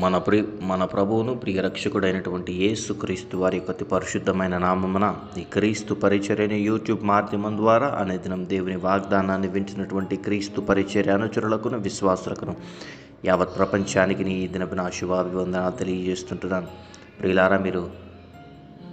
మన ప్రి మన ప్రభువును ప్రియరక్షకుడైనటువంటి యేసుక్రీస్తు వారి యొక్క అతి పరిశుద్ధమైన నామమున ఈ క్రీస్తు పరిచర్యని యూట్యూబ్ మాధ్యమం ద్వారా అనేదినం దేవుని వాగ్దానాన్ని వించినటువంటి క్రీస్తు పరిచర్య అనుచరులకును విశ్వాసులకును యావత్ ప్రపంచానికి నీ ఈ దినపు నా శుభాభివందన తెలియజేస్తుంటున్నాను. ప్రియులారా మీరు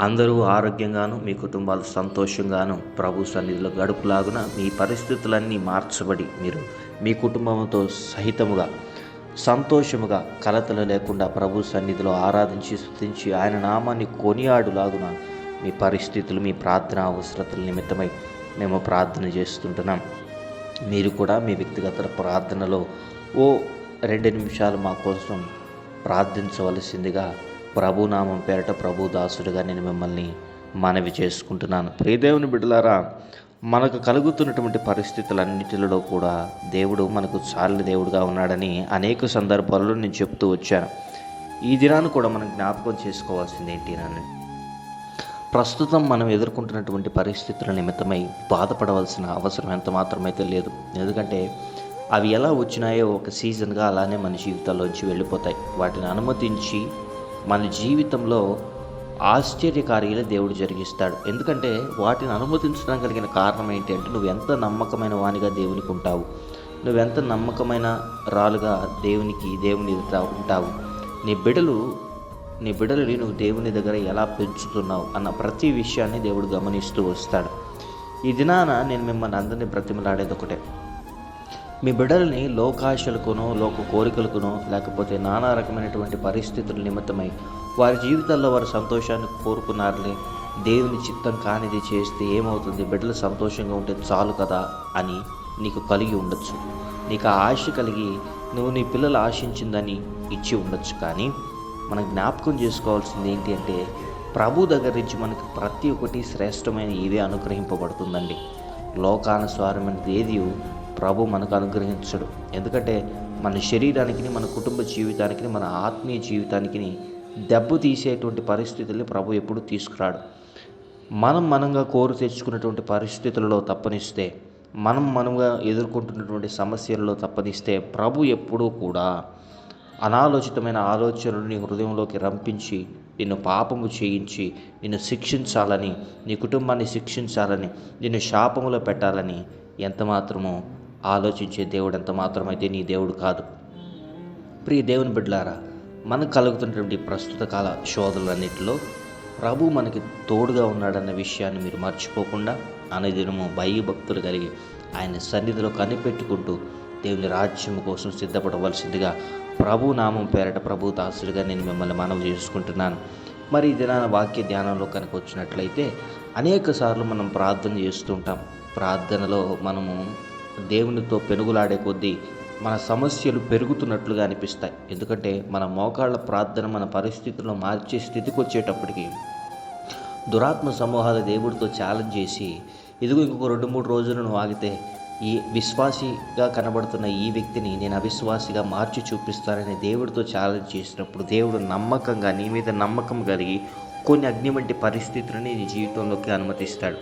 అందరూ ఆరోగ్యంగాను మీ కుటుంబాలు సంతోషంగాను ప్రభు సన్నిధిలో గడుపులాగున మీ పరిస్థితులన్నీ మార్చబడి మీరు మీ కుటుంబంతో సహితముగా సంతోషముగా కలతలు లేకుండా ప్రభు సన్నిధిలో ఆరాధించి స్థుతించి ఆయన నామాన్ని కొనియాడులాగున మీ పరిస్థితులు మీ ప్రార్థన అవసరతల నిమిత్తమై మేము ప్రార్థన చేస్తుంటున్నాం. మీరు కూడా మీ వ్యక్తిగత ప్రార్థనలో ఓ రెండు నిమిషాలు మా కోసం ప్రార్థించవలసిందిగా ప్రభునామం పేరట ప్రభు దాసుడిగా నేను మిమ్మల్ని మనవి చేసుకుంటున్నాను. ప్రియదేవుని బిడ్డలారా మనకు కలుగుతున్నటువంటి పరిస్థితులన్నిటిలో కూడా దేవుడు మనకు చాలని దేవుడుగా ఉన్నాడని అనేక సందర్భాల్లో నేను చెప్తూ వచ్చాను. ఈ దినాన్ని కూడా మనం జ్ఞాపకం చేసుకోవాల్సింది ఏంటి అని ప్రస్తుతం మనం ఎదుర్కొంటున్నటువంటి పరిస్థితుల నిమిత్తమై బాధపడవలసిన అవసరం ఎంత మాత్రమైతే లేదు. ఎందుకంటే అవి ఎలా వచ్చినాయో ఒక సీజన్గా అలానే మన జీవితాల్లోంచి వెళ్ళిపోతాయి. వాటిని అనుమతించి మన జీవితంలో ఆశ్చర్యకార్యాలు దేవుడు జరిగిస్తాడు. ఎందుకంటే వాటిని అనుమతించడం కలిగిన కారణం ఏంటి అంటే నువ్వు ఎంత నమ్మకమైన వానిగా దేవునికి ఉంటావు. నువ్వెంత నమ్మకమైన రాలుగా దేవునికి దేవుని ఉంటావు. నీ బిడలు నీ బిడలని నువ్వు దేవుని దగ్గర ఎలా పెంచుతున్నావు అన్న ప్రతి విషయాన్ని దేవుడు గమనిస్తూ వస్తాడు. ఈ దినాన నేను మిమ్మల్ని అందరినీ బ్రతిమలాడేది ఒకటే. మీ బిడ్డల్ని లోకాశలకునో లోక కోరికలకునో లేకపోతే నానా రకమైనటువంటి పరిస్థితుల నిమిత్తమై వారి జీవితాల్లో వారి సంతోషాన్ని కోరుకున్నారని దేవుని చిత్తం కానిది చేస్తే ఏమవుతుంది? బిడ్డలు సంతోషంగా ఉంటే చాలు కదా అని నీకు కలిగి ఉండొచ్చు. నీకు ఆ ఆశ కలిగి నువ్వు నీ పిల్లలు ఆశించిందని ఇచ్చి ఉండొచ్చు. కానీ మనం జ్ఞాపకం చేసుకోవాల్సింది ఏంటి అంటే ప్రభు దగ్గర నుంచి మనకు ప్రతి ఒక్కటి శ్రేష్టమైన ఇవే అనుగ్రహింపబడుతుందండి. లోకానుస్వారమైనది ఏది? ప్రభు మనకు అనుగ్రహించడు. ఎందుకంటే మన శరీరానికి మన కుటుంబ జీవితానికి మన ఆత్మీయ జీవితానికి దెబ్బ తీసేటువంటి పరిస్థితుల్ని ప్రభు ఎప్పుడు తీసుకురాడు. మనం మనంగా కోరు తెచ్చుకున్నటువంటి పరిస్థితులలో తప్పనిస్తే మనం మనంగా ఎదుర్కొంటున్నటువంటి సమస్యలలో తప్పనిస్తే ప్రభు ఎప్పుడూ కూడా అనాలోచితమైన ఆలోచనలు నీ హృదయంలోకి రంపించి నిన్ను పాపము చేయించి నిన్ను శిక్షించాలని నీ కుటుంబాన్ని శిక్షించాలని నిన్ను శాపములో పెట్టాలని ఎంత మాత్రమో ఆలోచించే దేవుడు ఎంత మాత్రమైతే నీ దేవుడు కాదు. ప్రియ దేవుని బిడ్డలారా మనకు కలుగుతున్నటువంటి ప్రస్తుత కాల శోధనలన్నింటిలో ప్రభు మనకి తోడుగా ఉన్నాడన్న విషయాన్ని మీరు మర్చిపోకుండా అనుదినము భయభక్తులు కలిగి ఆయన సన్నిధిలో కనిపెట్టుకుంటూ దేవుని రాజ్యం కోసం సిద్ధపడవలసిందిగా ప్రభు నామం పేరట ప్రభు దాసుడిగా నేను మిమ్మల్ని మనవి చేసుకుంటున్నాను. మరి ఈ దినాన వాక్య ధ్యానంలో కనుక వచ్చినట్లయితే అనేక సార్లు మనం ప్రార్థన చేస్తుంటాం ప్రార్థనలో మనము దేవునితో పెనుగులాడే కొద్దీ మన సమస్యలు పెరుగుతున్నట్లుగా అనిపిస్తాయి. ఎందుకంటే మన మోకాళ్ళ ప్రార్థన మన పరిస్థితుల్లో మార్చే స్థితికి వచ్చేటప్పటికి దురాత్మ సమూహాల దేవుడితో ఛాలెంజ్ చేసి ఇదిగో ఇంకొక రెండు మూడు రోజులు నువ్వు ఆగితే ఈ విశ్వాసిగా కనబడుతున్న ఈ వ్యక్తిని నేను అవిశ్వాసిగా మార్చి చూపిస్తానని దేవుడితో ఛాలెంజ్ చేసినప్పుడు దేవుడు నమ్మకంగా నీ మీద నమ్మకం కలిగి కొన్ని అగ్ని వంటి పరిస్థితులని నీ జీవితంలోకి అనుమతిస్తాడు.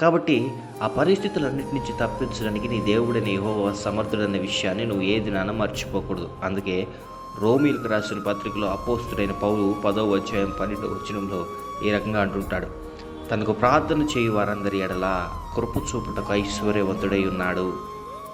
కాబట్టి ఆ పరిస్థితులన్నిటి నుంచి తప్పించడానికి నీ దేవుడని ఏహో సమర్థుడన్న విషయాన్ని నువ్వు ఏ దినాన మర్చిపోకూడదు. అందుకే రోమిల్కి రాసిన పత్రికలో అపోస్తుడైన పౌరు పదో అధ్యాయం పన్నెండు వచనంలో ఈ రకంగా అంటుంటాడు. తనకు ప్రార్థన చేయి వారందరి ఎడల కృప చూపుటకు ఐశ్వర్యవంతుడై ఉన్నాడు.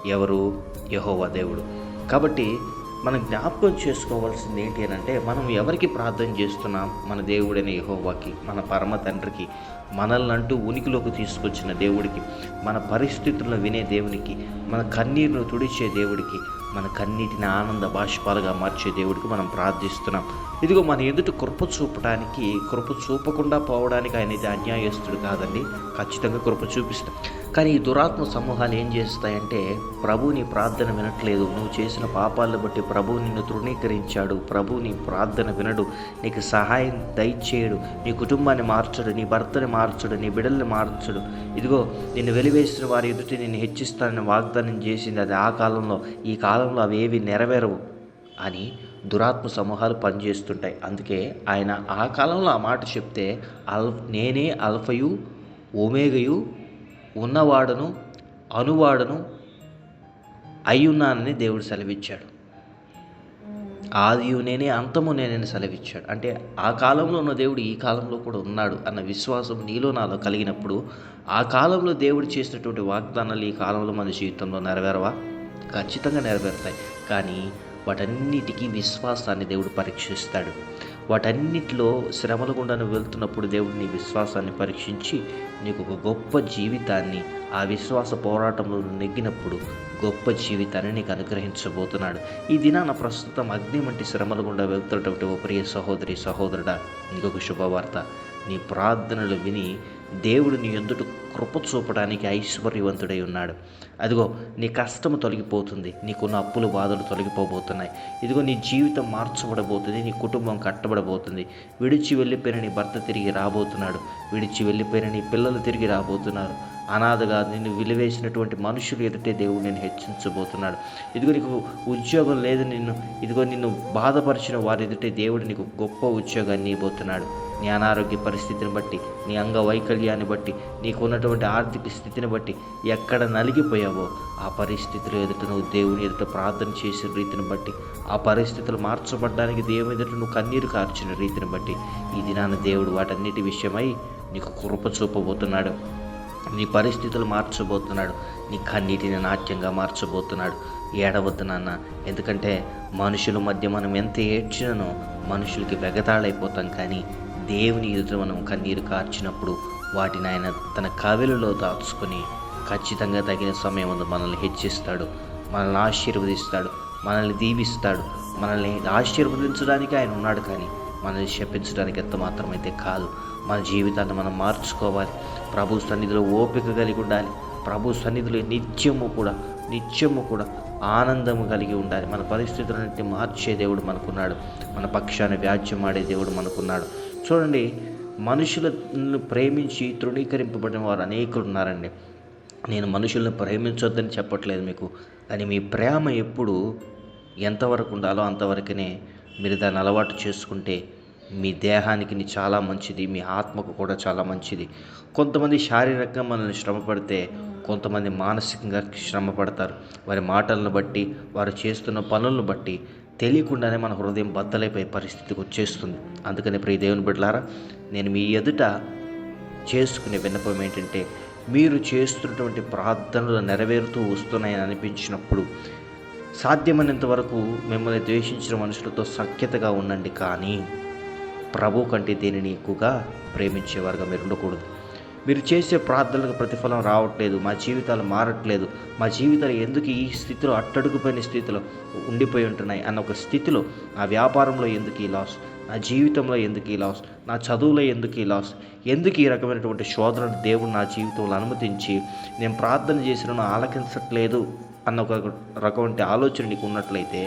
ఎవరు? యహోవా దేవుడు. కాబట్టి మనం జ్ఞాపకం చేసుకోవాల్సింది ఏంటి అని అంటే మనం ఎవరికి ప్రార్థన చేస్తున్నాం? మన దేవుడైన యహోవాకి మన పరమ తండ్రికి మనల్ని అంటూ ఉనికిలోకి తీసుకొచ్చిన దేవుడికి మన పరిస్థితులను వినే దేవునికి మన కన్నీరును తుడిచే దేవుడికి మన కన్నీటిని ఆనంద బాష్పాలుగా మార్చే దేవుడికి మనం ప్రార్థిస్తున్నాం. ఇదిగో మన ఎదుట కృప చూపడానికి కృప చూపకుండా పోవడానికి ఆయన ఇది అన్యాయస్తుడు కాదండి. ఖచ్చితంగా కృప చూపిస్తాం. కానీ ఈ దురాత్మ సమూహాలు ఏం చేస్తాయంటే ప్రభు నీ ప్రార్థన వినట్లేదు. నువ్వు చేసిన పాపాలను బట్టి ప్రభు నిన్ను తృణీకరించాడు. ప్రభు నీ ప్రార్థన వినడు. నీకు సహాయం దయచేయడు. నీ కుటుంబాన్ని మార్చడు. నీ భర్తని మార్చడు. నీ బిడ్డల్ని మార్చడు. ఇదిగో నిన్ను వెలివేసిన వారి ఎదుటి నేను హెచ్చిస్తానని వాగ్దానం చేసింది. అది ఆ కాలంలో ఈ కాలంలో అవేవి నెరవేరవు అని దురాత్మ సమూహాలు పనిచేస్తుంటాయి. అందుకే ఆయన ఆ కాలంలో ఆ మాట చెప్తే అల్ నేనే అల్ఫయు ఒమేగయు ఉన్నవాడను అనువాడను అయ్యున్నానని దేవుడు సెలవిచ్చాడు. ఆదియు నేనే అంతము నేనని సెలవిచ్చాడు. అంటే ఆ కాలంలో ఉన్న దేవుడు ఈ కాలంలో కూడా ఉన్నాడు అన్న విశ్వాసం నీలో నాలో కలిగినప్పుడు ఆ కాలంలో దేవుడు చేసినటువంటి వాగ్దానాలు ఈ కాలంలో మన జీవితంలో నెరవేరవా? ఖచ్చితంగా నెరవేరుతాయి. కానీ వాటన్నిటికీ విశ్వాసాన్ని దేవుడు పరీక్షిస్తాడు. వాటన్నిటిలో శ్రమల గుండా నువ్వు వెళ్తున్నప్పుడు దేవుడు నీ విశ్వాసాన్ని పరీక్షించి నీకు ఒక గొప్ప జీవితాన్ని ఆ విశ్వాస పోరాటంలో నెగ్గినప్పుడు గొప్ప జీవితాన్ని నీకు అనుగ్రహించబోతున్నాడు. ఈ దినాన ప్రస్తుతం అగ్ని వంటి శ్రమల గుండా వెళ్తున్నటువంటి ఓ ప్రియ సహోదరి సహోదరుడా నీకొక శుభవార్త. నీ ప్రార్థనలు విని దేవుడు నీ ఎదుట కృప చూపడానికి ఐశ్వర్యవంతుడై ఉన్నాడు. అదిగో నీ కష్టము తొలగిపోతుంది. నీకున్న అప్పులు బాధలు తొలగిపోబోతున్నాయి. ఇదిగో నీ జీవితం మార్చబడబోతుంది. నీ కుటుంబం కట్టబడబోతుంది. విడిచి వెళ్ళిపోయిన నీ భర్త తిరిగి రాబోతున్నాడు. విడిచి వెళ్ళిపోయిన నీ పిల్లలు తిరిగి రాబోతున్నారు. అనాథగా నిన్ను విలువేసినటువంటి మనుషులు ఎదుటే దేవుడు నేను హెచ్చించబోతున్నాడు. ఇదిగో నీకు ఉద్యోగం లేదు. నిన్ను ఇదిగో నిన్ను బాధపరిచిన వారి ఎదుటే దేవుడు నీకు గొప్ప ఉద్యోగాన్ని ఇవ్వబోతున్నాడు. నీ అనారోగ్య పరిస్థితిని బట్టి నీ అంగవైకల్యాన్ని బట్టి నీకు ఉన్నటువంటి ఆర్థిక స్థితిని బట్టి ఎక్కడ నలిగిపోయావో ఆ పరిస్థితులు ఎదుట నువ్వు దేవుని ఎదుట ప్రార్థన చేసిన రీతిని బట్టి ఆ పరిస్థితులు మార్చబడడానికి దేవుని ఎదుట నువ్వు కన్నీరు కార్చిన రీతిని బట్టి ఈ దినాన దేవుడు వాటన్నిటి విషయమై నీకు కృప చూపబోతున్నాడు. నీ పరిస్థితులు మార్చబోతున్నాడు. నీ కన్నీటిని నాట్యంగా మార్చబోతున్నాడు. ఏడవద్దు నాన్న. ఎందుకంటే మనుషుల మధ్య మనం ఎంత ఏడ్చినో మనుషులకి వెగతాళైపోతాం కానీ దేవుని ఎదుట మనం కన్నీరు కార్చినప్పుడు వాటిని ఆయన తన కవిలలో దాచుకొని ఖచ్చితంగా తగిన సమయం ముందు మనల్ని హెచ్చిస్తాడు. మనల్ని ఆశీర్వదిస్తాడు. మనల్ని దీవిస్తాడు. మనల్ని ఆశీర్వదించడానికి ఆయన ఉన్నాడు కానీ మనల్ని శపించడానికి ఎంత మాత్రమైతే కాదు. మన జీవితాన్ని మనం మార్చుకోవాలి. ప్రభు సన్నిధిలో ఓపిక కలిగి ఉండాలి. ప్రభు సన్నిధిలో నిత్యము కూడా నిత్యము కూడా ఆనందము కలిగి ఉండాలి. మన పరిస్థితులన్నింటినీ మార్చే దేవుడు మనకున్నాడు. మన పక్షాన్ని వ్యాజ్యం ఆడే దేవుడు మనకున్నాడు. చూడండి మనుషులను ప్రేమించి తృణీకరింపబడిన వారు అనేకులు ఉన్నారండి. నేను మనుషులను ప్రేమించొద్దని చెప్పట్లేదు మీకు కానీ మీ ప్రేమ ఎప్పుడు ఎంతవరకు ఉండాలో అంతవరకునే మీరు దాన్ని అలవాటు చేసుకుంటే మీ దేహానికి చాలా మంచిది మీ ఆత్మకు కూడా చాలా మంచిది. కొంతమంది శారీరకంగా మనల్ని శ్రమ పడితే కొంతమంది మానసికంగా శ్రమ పడతారు వారి మాటలను బట్టి వారు చేస్తున్న పనులను బట్టి తెలియకుండానే మన హృదయం బద్దలైపోయే పరిస్థితికి వచ్చేస్తుంది. అందుకని ప్రియ దేవుని బిడ్డలారా నేను మీ ఎదుట చేసుకునే విన్నపం ఏంటంటే మీరు చేస్తున్నటువంటి ప్రార్థనలు నెరవేరుతూ వస్తున్నాయని అనిపించినప్పుడు సాధ్యమైనంత వరకు మిమ్మల్ని ద్వేషించిన మనుషులతో సఖ్యతగా ఉండండి. కానీ ప్రభు కంటే దేనిని ఎక్కువగా ప్రేమించేవారుగా మీరు ఉండకూడదు. మీరు చేసే ప్రార్థనలకు ప్రతిఫలం రావట్లేదు మా జీవితాలు మారట్లేదు మా జీవితాలు ఎందుకు ఈ స్థితిలో అట్టడుగుపోయిన స్థితిలో ఉండిపోయి ఉంటున్నాయి అన్న ఒక స్థితిలో నా వ్యాపారంలో ఎందుకు ఈ లాస్ నా జీవితంలో ఎందుకు ఈ లాస్ నా చదువులో ఎందుకు ఈ లాస్ ఎందుకు ఈ రకమైనటువంటి శోధనను దేవుడు నా జీవితంలో అనుమతించి నేను ప్రార్థన చేసిన ఆలకించట్లేదు అన్న ఒక రకమైన ఆలోచన నీకు ఉన్నట్లయితే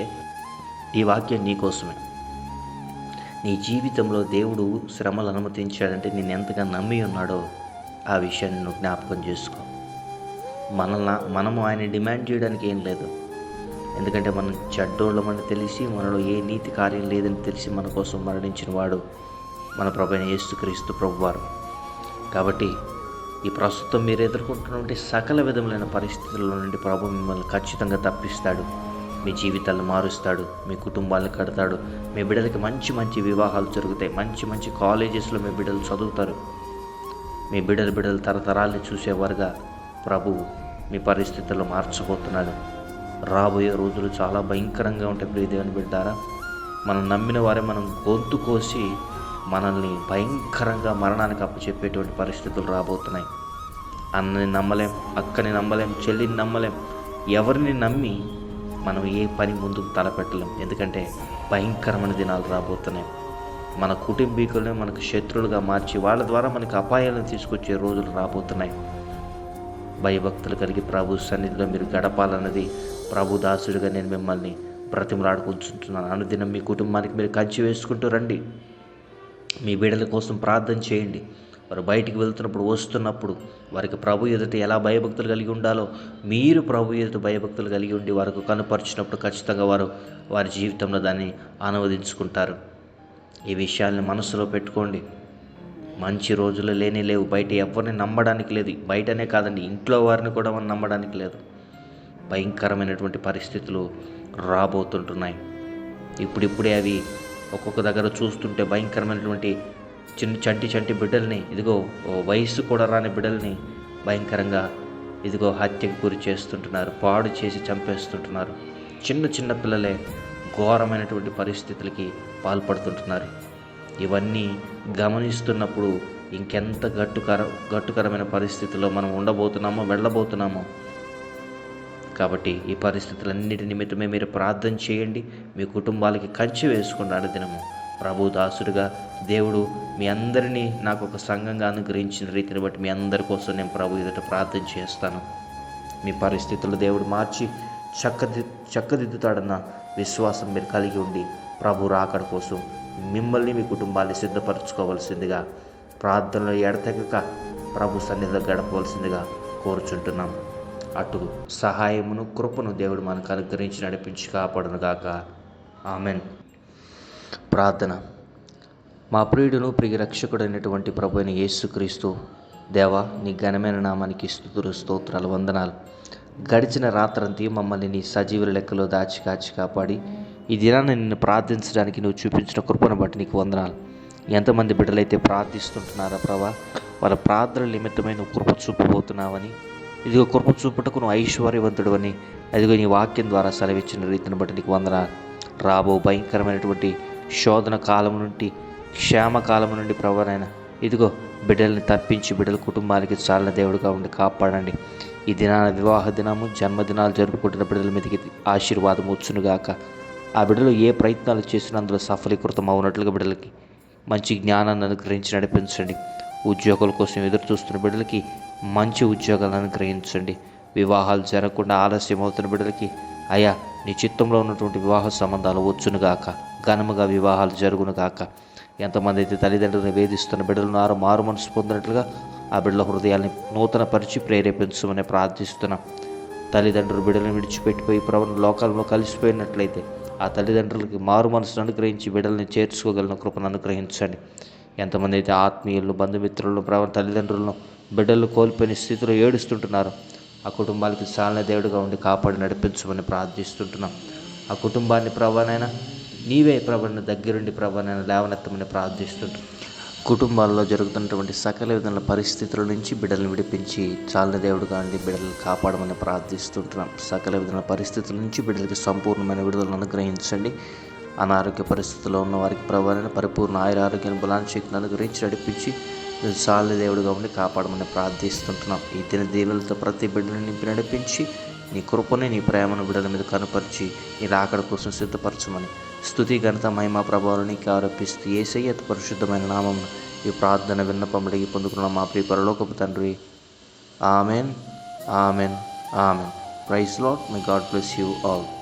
ఈ వాక్యం నీకోసమే నీ జీవితంలో దేవుడు శ్రమలు అనుమతించాడంటే నేను ఎంతగా నమ్మి ఉన్నాడో ఆ విషయాన్ని నువ్వు జ్ఞాపకం చేసుకో. మనల్ని మనము ఆయన డిమాండ్ చేయడానికి ఏం లేదు. ఎందుకంటే మనం చెడ్డోళ్ళమని తెలిసి మనలో ఏ నీతి కార్యం లేదని తెలిసి మన కోసం మరణించిన వాడు మన ప్రభు అయిన యేసుక్రీస్తు ప్రభువారు. కాబట్టి ఈ ప్రస్తుతం మీరు ఎదుర్కొంటున్నటువంటి సకల విధములైన పరిస్థితుల్లో నుండి ప్రభు మిమ్మల్ని ఖచ్చితంగా తప్పిస్తాడు. మీ జీవితాలను మారుస్తాడు మీ కుటుంబాలను కడతాడు మీ బిడ్డలకి మంచి మంచి వివాహాలు జరుగుతాయి మంచి మంచి కాలేజెస్లో మీ బిడ్డలు చదువుతారు. మీ బిడలు బిడలు తరతరాల్ని చూసేవారుగా ప్రభు మీ పరిస్థితుల్లో మార్చబోతున్నాడు. రాబోయే రోజులు చాలా భయంకరంగా ఉంటాయి ప్రియదేవుని బిడ్డారా. మనం నమ్మిన వారే మనం గొంతు కోసి మనల్ని భయంకరంగా మరణానికి అప్పచెప్పేటువంటి పరిస్థితులు రాబోతున్నాయి. అన్నని నమ్మలేం అక్కని నమ్మలేం చెల్లిని నమ్మలేం ఎవరిని నమ్మి మనం ఏ పని ముందుకు తలపెట్టలేం. ఎందుకంటే భయంకరమైన దినాలు రాబోతున్నాయి. మన కుటుంబీకులనే మనకు శత్రువులుగా మార్చి వాళ్ళ ద్వారా మనకు అపాయాలను తీసుకొచ్చే రోజులు రాబోతున్నాయి. భయభక్తులు కలిగి ప్రభు సన్నిధిలో మీరు గడపాలన్నది ప్రభు దాసుడిగా నేను మిమ్మల్ని బ్రతిమలాడుకుంటున్నాను. అనుదినం మీ కుటుంబానికి మీరు కంచి వేసుకుంటూ రండి. మీ బిడ్డల కోసం ప్రార్థన చేయండి. వారు బయటికి వెళ్తున్నప్పుడు వస్తున్నప్పుడు వారికి ప్రభు ఎదుట ఎలా భయభక్తులు కలిగి ఉండాలో మీరు ప్రభు ఎదుట భయభక్తులు కలిగి ఉండి వారికి కనుపరిచినప్పుడు ఖచ్చితంగా వారు వారి జీవితంలో దాన్ని అనువదించుకుంటారు. ఈ విషయాల్ని మనసులో పెట్టుకోండి. మంచి రోజులు లేని లేవు. బయట ఎవరిని నమ్మడానికి లేదు. బయటనే కాదండి ఇంట్లో వారిని కూడా మనం నమ్మడానికి లేదు. భయంకరమైనటువంటి పరిస్థితులు రాబోతుంటున్నాయి. ఇప్పుడిప్పుడే అవి ఒక్కొక్క దగ్గర చూస్తుంటే భయంకరమైనటువంటి చిన్న చంటి చంటి బిడ్డల్ని ఇదిగో ఓ వయస్సు కూడా రాని బిడ్డల్ని భయంకరంగా ఇదిగో హత్యకు గురి చేస్తుంటున్నారు పాడు చేసి చంపేస్తుంటున్నారు. చిన్న చిన్న పిల్లలే ఘోరమైనటువంటి పరిస్థితులకి పాల్పడుతుంటున్నారు. ఇవన్నీ గమనిస్తున్నప్పుడు ఇంకెంత గట్టుకర గట్టుకరమైన పరిస్థితుల్లో మనం ఉండబోతున్నామో వెళ్ళబోతున్నామో. కాబట్టి ఈ పరిస్థితులన్నిటి నిమిత్తమే మీరు ప్రార్థన చేయండి. మీ కుటుంబాలకి కంచి వేసుకున్నాడు దినము. ప్రభు దాసుడుగా దేవుడు మీ అందరినీ నాకు ఒక సంఘంగా అనుగ్రహించిన రీతిని బట్టి మీ అందరి కోసం నేను ప్రభు ఎదుట ప్రార్థన చేస్తాను. మీ పరిస్థితులు దేవుడు మార్చి చక్కది చక్కదిద్దుతాడన్న విశ్వాసం మీరు కలిగి ఉండి ప్రభు రాకడ కోసం మిమ్మల్ని మీ కుటుంబాన్ని సిద్ధపరచుకోవాల్సిందిగా ప్రార్థనలో ఎడతెగక ప్రభు సన్నిధిలో గడపవలసిందిగా కోరుచుంటున్నాం. అటు సహాయమును కృపను దేవుడు మనకు అనుగ్రహించి నడిపించి కాపాడునుగాక. ఆమెన్. ప్రార్థన. మా ప్రియుడును ప్రియ రక్షకుడైనటువంటి ప్రభు అయిన యేసుక్రీస్తు దేవా నీ ఘనమైన నామానికి స్థుతులు స్తోత్రాలు వందనాలు. గడిచిన రాత్రంతి మమ్మల్ని నీ సజీవుల లెక్కలో దాచి కాచి కాపాడి ఈ దినాన్ని నిన్ను ప్రార్థించడానికి నువ్వు చూపించిన కృపను బట్టి నీకు వందనాలు. ఎంతమంది బిడ్డలైతే ప్రార్థిస్తుంటున్నారా ప్రభా? వాళ్ళ ప్రార్థన నిమిత్తమై నువ్వు కృప చూపబోతున్నావని ఇదిగో కృప చూపుటకు నువ్వు ఐశ్వర్యవంతుడు అని అదిగో నీ వాక్యం ద్వారా సెలవిచ్చిన రీతిని బట్టి నీకు వందనాలు. రాబో భయంకరమైనటువంటి శోధన కాలం నుండి క్షేమ కాలం నుండి ప్రవరైన ఇదిగో బిడ్డల్ని తప్పించి బిడ్డల కుటుంబానికి చాలా దేవుడిగా ఉండి కాపాడండి. ఈ దినాన వివాహ దినము జన్మదినాలు జరుపుకుంటున్న బిడ్డల మీదకి ఆశీర్వాదం వచ్చునుగాక. ఆ బిడ్డలు ఏ ప్రయత్నాలు చేసినా అందులో సఫలీకృతం అవునట్లుగా బిడ్డలకి మంచి జ్ఞానాన్ని అనుగ్రహించి నడిపించండి. ఉద్యోగాల కోసం ఎదురు చూస్తున్న బిడ్డలకి మంచి ఉద్యోగాలను అనుగ్రహించండి. వివాహాలు జరగకుండా ఆలస్యం అవుతున్న బిడ్డలకి అయా నీ చిత్తంలో ఉన్నటువంటి వివాహ సంబంధాలు వచ్చునుగాక ఘనముగా వివాహాలు జరుగునుగాక ఎంతమంది అయితే తల్లిదండ్రులను వేధిస్తున్న బిడ్డలను ఆరు మారు మనసు పొందినట్లుగా ఆ బిడ్డల హృదయాల్ని నూతన పరిచి ప్రేరేపించమని ప్రార్థిస్తున్నాం. తల్లిదండ్రులు బిడ్డలను విడిచిపెట్టిపోయి ప్రవణ లోకాలలో కలిసిపోయినట్లయితే ఆ తల్లిదండ్రులకి మారు మనసును అనుగ్రహించి బిడ్డల్ని చేర్చుకోగలిగిన కృపను అనుగ్రహించండి. ఎంతమంది అయితే ఆత్మీయులు బంధుమిత్రులను ప్రవణ తల్లిదండ్రులను బిడ్డలు కోల్పోయిన స్థితిలో ఏడుస్తుంటున్నారు ఆ కుటుంబాలకి చాలన దేవుడిగా ఉండి కాపాడి నడిపించమని ప్రార్థిస్తుంటున్నాం. ఆ కుటుంబాన్ని ప్రభానైనా నీవే ప్రభని దగ్గరుండి ప్రభానైనా లేవనెత్తమని ప్రార్థిస్తుంటున్నాం. కుటుంబాల్లో జరుగుతున్నటువంటి సకల విధమైన పరిస్థితుల నుంచి బిడ్డలను విడిపించి చాలని దేవుడుగా ఉండి బిడ్డలను కాపాడమని ప్రార్థిస్తుంటున్నాం. సకల విధమైన పరిస్థితుల నుంచి బిడ్డలకి సంపూర్ణమైన విడుదలను అనుగ్రహించండి. అనారోగ్య పరిస్థితుల్లో ఉన్న వారికి ప్రభావం పరిపూర్ణ ఆయుర ఆరోగ్యాన్ని బలాన్ని శక్తిని అనుగ్రహించి నడిపించి చాలని దేవుడుగా ఉండి కాపాడమని ప్రార్థిస్తుంటున్నాం. ఈ దిన దీవులతో ప్రతి బిడ్డను నింపి నడిపించి నీ కృపని నీ ప్రేమను బిడ్డల మీద కనుపరిచి నీ రాకడ కోసం సిద్ధపరచమని స్థుతి ఘనత మహిమ ప్రభావానికి ఆరోపిస్తూ ఏసయ్య పరిశుద్ధమైన నామం ఈ ప్రార్థన విన్నపం అడిగి పొందుకున్న మా ప్రియ పరలోకపు తండ్రి. Amen amen amen. Praise lord my God bless you all.